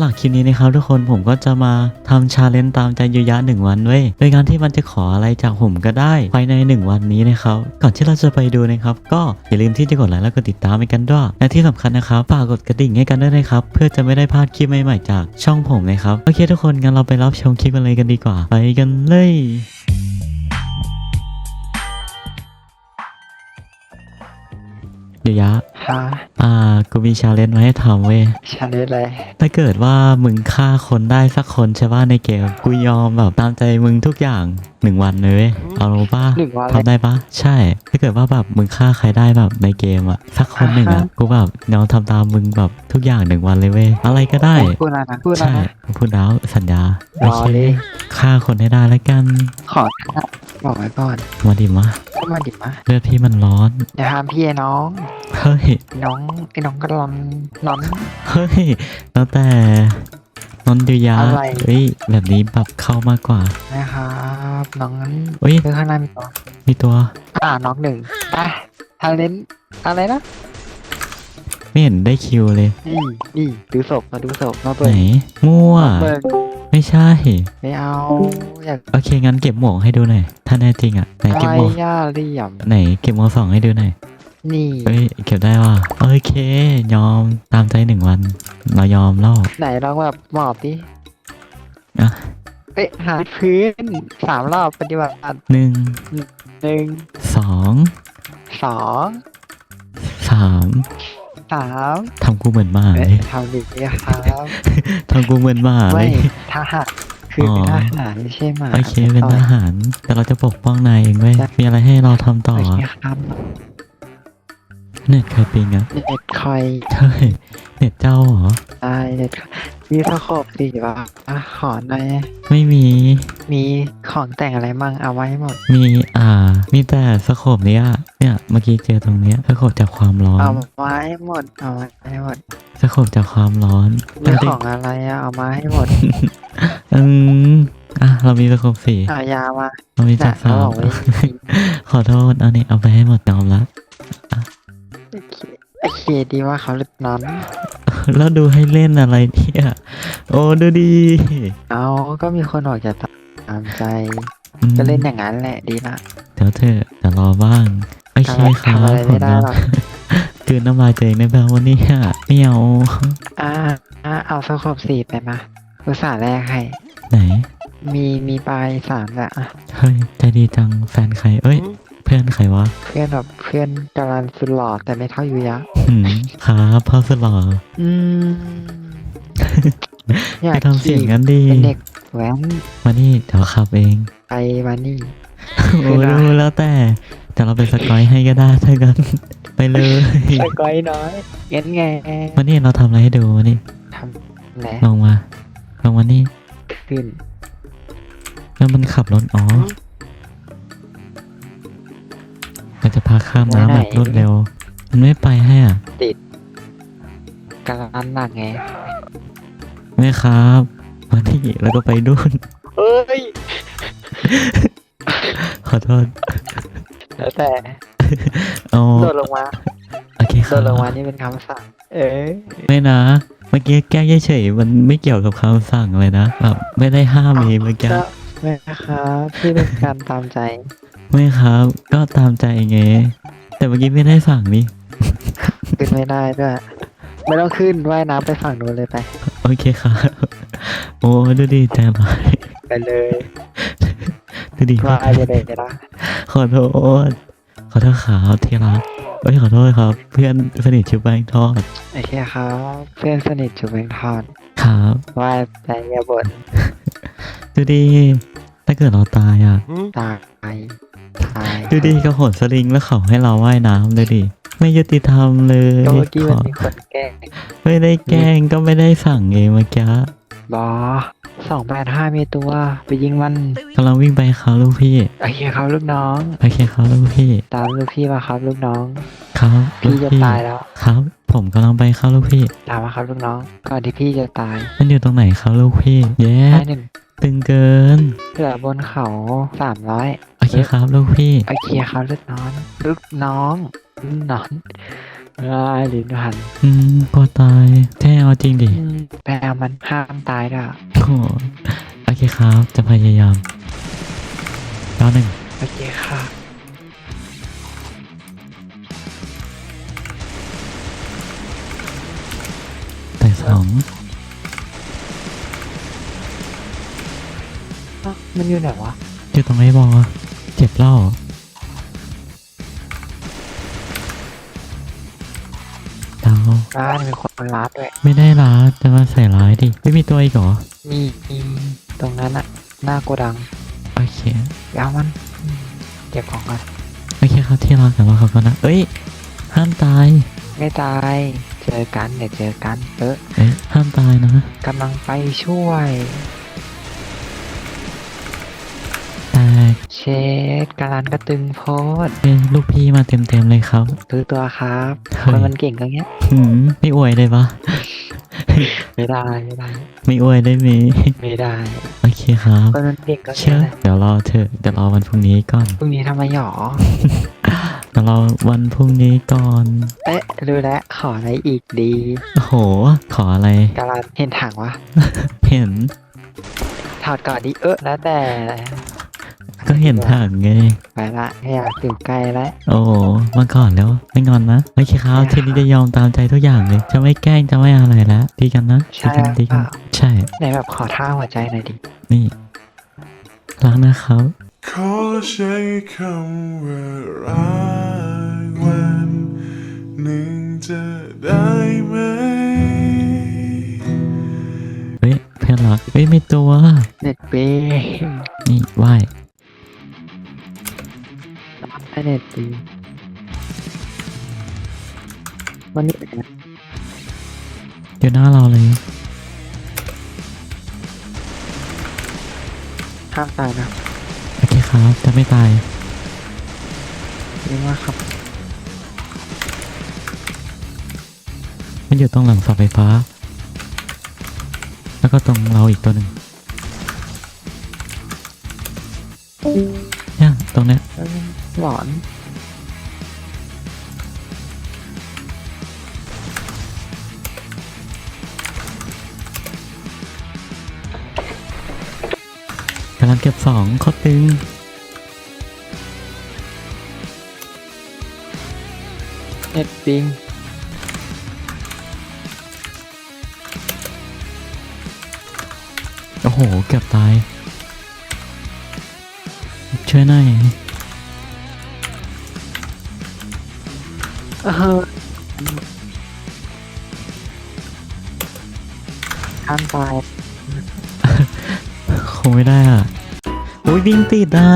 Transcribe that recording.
หรับคลิปนี้นะครับทุกคนผมก็จะมาทำชาเลนจ์ตามใจยูยะหนึ่งวันเว้ยโดยการที่มันจะขออะไรจากผมก็ได้ภายในหนึ่งวันนี้นะครับก่อนที่เราจะไปดูนะครับก็อย่าลืมที่จะกดไลค์และกดติดตามให้กันด้วยและที่สำคัญนะครับฝากกดกระดิ่งให้กันด้วยนะครับเพื่อจะไม่ได้พลาดคลิปใหม่ๆจากช่องผมนะครับโอเคทุกคนงั้นเราไปรับชมคลิปกันเลยกันดีกว่า ไปกันเลยยูยะ ฮะอ่า กูมีชาเลนจ์มาให้ทำเว้ย ชาเลนจ์อะไร ถ้าเกิดว่ามึงฆ่าคนได้สักคนใช่ป่ะในเกม กูยอมแบบตามใจมึงทุกอย่างหนึ่งวันเลยเว้ยเอารู้ป่ะหนึ่งวันเลย ทำได้ป่ะ ใช่ ถ้าเกิดว่าแบบมึงฆ่าใครได้แบบในเกมอะสักคนหนึ่งอะอ่าฮะกูแบบยอมทำตามมึงแบบทุกอย่างหนึ่งวันเลยเว้ย อะไรก็ได้ พูดแล้วนะพูดแล้วใช่นะ พูดแล้วสัญญารอเลย ฆ่าคนให้ได้แล้วกัน ขอบอกไว้ก่อนมาดิมะก็มาดิบมาเลือดพี่มันร้อน อย่าทำพี่ไอ้น้อง เฮ้ย น้องไอ้น้องก็ร้อนร้อน เฮ้ยแล้วแต่นนยูยะอะไร เฮ้ยแบบนี้แบบเข้ามากกว่า นะครับน้องนั้นเฮ้ยเรื่องข้างหน้ามีตัวมีตัว อ่าน้องหนึ่งไปชาเลนจ์อะไรนะไม่เห็นได้คิวเลย นี่นี่ดูศพมาดูศพมาไหเปินดมั่ว เปิด ไม่ใช่ ไม่เอา อยากโอเคงั้นเก็บหมวกให้ดูหน่อยถ้าแน่จริงอะไหนอะเก็บไรหมวกย่าเหลี่ยมไหนเก็บหมวกสองให้ดูหน่อยนี่เฮ้ยเก็บได้ว่ะโอเค ยอมตามใจหนึ่งวัน เรายอมแล้วไหนลองแบบหมอบดิอะเอ้ยหาพื้นสามรอบปฏิบัติหนึ่งหนึ่งสองสองสามสามทำกูเหมือนหมาเอ้เลยยทำดีครับทำกูเหมือนหมาเลไม่ย ทหารคือออ เป็นทหารไม่ใช่หมาโอเคเป็นทหาร แต่เราจะปกป้องนายเองเว้ยมีอะไรให้เราทำต่อโอเคอะครับ เน็ตใครปิงอะเน็ตคอยเฮ้ยเน็ตเจ้าเหรอได้เน็ตมีตะขบดีป่ะอะขอหน่อยไม่มี มีของแต่งอะไรมั่งเอาไว้ให้หมด มีอ่า มีแต่สโคปเนี้ยเนี่ยเมื่อกี้เจอตรงเนี้ยสโคปจากความร้อน เอาไว้ให้หมดเอาไว้ให้หมดสโคปจากความร้อนมีแต่ของอะไรอะเอามาให้หมดอืมอะเรามีสโคปสี่เอายามาเรามีจากเขาสาบมอกไว้ขอโทษเอานี่เอาไปให้หมดยอมละโอเค โอเคดีว่าเขาเล็กนั้นแล้วดูให้เล่นอะไรเนี่ย โอ้ดูดี เอาก็มีคนออกจากตามใจ อืม ก็เล่นอย่างนั้นแหละดีละเดี๋ยวเธอะเดี๋ยวรอบ้างโอเคครัทำบอะไรผไม่มได้นะหรอกคืนน้ำลายตัวเองในแบบวันนี้ไม่เอาอ่าอ่าเอาสโคบสี่ไปมาอุตส่าห์แรกให้ ไหน มีมีปลายสามแหละอะเฮ้ยใจดีจังแฟนใคร เอ้ยเพื่อนใครวะเพื่อนแบบเพื่อนกำลังสุดหล่อแต่ไม่เท่ายูยะหืมครับพ่อสุดหล่ออืมอยาไปกทำเสียงขี่งั้นดีเป็นเด็กแว้นมานี่เดี๋ยวขับเองไปมานี่โอ้คือนะรู้แล้วแต่แต่เราไปสกอยให้ก็ได้ถ้ากันไปเลยสกอยน้อยงั้นไงมานี่เราทำอะไรให้ดูมานี่ทำแหละลงมาลงมานี่ขึ้นแล้วมันขับรถอ๋อ เราจะพาข้ามน้ำแบบรวดเร็ว มันไม่ไปให้อะกำลังหนักไง แม่ครับ มานี่แล้วก็ไปดูนเอ้ย ขอโทษ แล้วแต่อ๋อโดดลงมาโอเคคโดรับดลงมานี่เป็นคำสั่ง เอ้ยไม่นะ เมื่อกี้แกล้งเฉยๆมันไม่เกี่ยวกับคำสั่งเลยนะแบบไม่ได้ห้ามเองเมื่อกี้ ก็ไม่ครับพี่เป็นการตามใจ ไม่ครับ ก็ตามใจไง แต่เมื่อกี้ไม่ได้สั่งนี่ ขึ้นไม่ได้ด้วย ไม่ต้องขึ้นว่ายน้ำไปฝั่งนู้นเลยไป โอเคครับ โอ้ดูดีใจร้ายไปเลยดูดีว่ายไปเลยนะขอโทษ ขอโทษครับที่รักเอ้ยขอโทษครับ เพื่อนสนิทชื่อแบงค์ทอดโอเคครับ เพื่อนสนิทจูเบงทอนครับว่ายไปอย่าบ่นดูดีถ้าเกิดเราตายอะ ตาย ตายดูดีก็โหนสลิงแล้วเขาให้เราว่ายน้ำเลยดิ ไม่ยุติธรรมเลยก็เมื่อกี้ขมันอมีคนแกล้งไม่ได้แกล้งก็ไม่ได้สั่งเองเมื่อกี้บอสองแปดห้ามีตัว ไปยิงมันกำลังวิ่งไปครับลูกพี่โอเคครับลูกน้อง โอเคครับลูกพี่ตามลูกพี่มาครับลูกน้อง ครับลูพี่กจะตายแล้ว ครับ ผมกำลังไปครับลูกพี่ ตามมาครับลูกน้อง ก่อนที่พี่จะตายมันอยู่ตรงไหนครับลูกพี่แย่ได้หนึ่งตึงเกิน เหลือบนเขาสามร้อยโอ เคครับลูกพี่โอเคครับลูกน้องลูกน้องลูกน้องอ่าลิ้นหันอืมกลัวตายแท้เอาจริงดิอืมแปลมันห้ามตายด้วยอะโอ้โหโอเคครับ จะพยายามดาวหนึ่งโอเคค่ะแต่สองอ้าวมันอยู่ไหนวะ อยู่ตรงไหนบอ เจ็บเล่าดาวร้านมีคนรัดด้วย ไม่ได้ร้ายจะมาใส่ร้ายดิ ไม่มีตัวอีกเหรอ มีมีตรงนั้นอะหน้าโกดัง โอเคยาวมันอืมเก็บของกันโอเคครับที่รักเดี๋ยวเราครับก่อนนะเอ้ย ห้ามตาย ไม่ตาย เจอกันเดี๋ยวเจอกันเออเอ้ยห้ามตายนะกำลังไปช่วย เชดการันก็ตึงโพดเอ้ยลูกพี่มาเต็มๆเลยครับซื้อตัวครับเฮ้คนยมันเก่งก็เงี้ยหืมไม่อวยเลยปะไม่ได้ไม่ได้ ไม่อวยได้ไหมไม่ได้โอเคครับคนมันเก่งก็เชื่เงี้อยเดี๋ยวรอเถอะเดี๋ยวรอวันพรุ่งนี้ก่อนพรุ่งนี้ทำไมหยอเดี๋ยวรอวันพรุ่งนี้ก่อนเอ๊ะรู้แล้วขออะไรอีกดี โอ้โห ขออะไรการันเห็นถังวะเห็นถอดก่อนดิเออแล้วแต่ ก็เห็นถังไง ไปละไม่อยากอยู่ใกล้แล้ว โอ้โหมาก่อนแล้ว ไม่งอนนะโอเคครับทีนี้จะยอมตามใจทุกอย่างเลย จะไม่แกล้งจะไม่อะไรแล้วดีกันนะดีใช่กันดีเปกันล่าใช่ไหนแบบขอท่าหัวใจหน่อยดิ นี่รักนะครับ ขอใช้คำว่ารักวันหนึ่งจะได้ไหมเฮ้ยเพื่อนรักเฮ้ยไม่ตัวเน็ตเบ้นี่ไหว ไอเน็ตดีวันนี้อยู่หน้าเราเลยห้ามตายนะ โอเคครับ จะไม่ตายนี่ว่าครับ มันอยู่ตรงหลังเสาไฟฟ้า แล้วก็ตรงเราอีกตัวหนึ่งเนี่ย ตรงเนี้ยเอ้ยหลอน กำลังเก็บสองโคตรตึงเน็ตปิงโอ้โห เกือบตาย ช่วยหน่อยเออห้ามตายคงไม่ได้อะ โอ้ยวิ่งติดอะ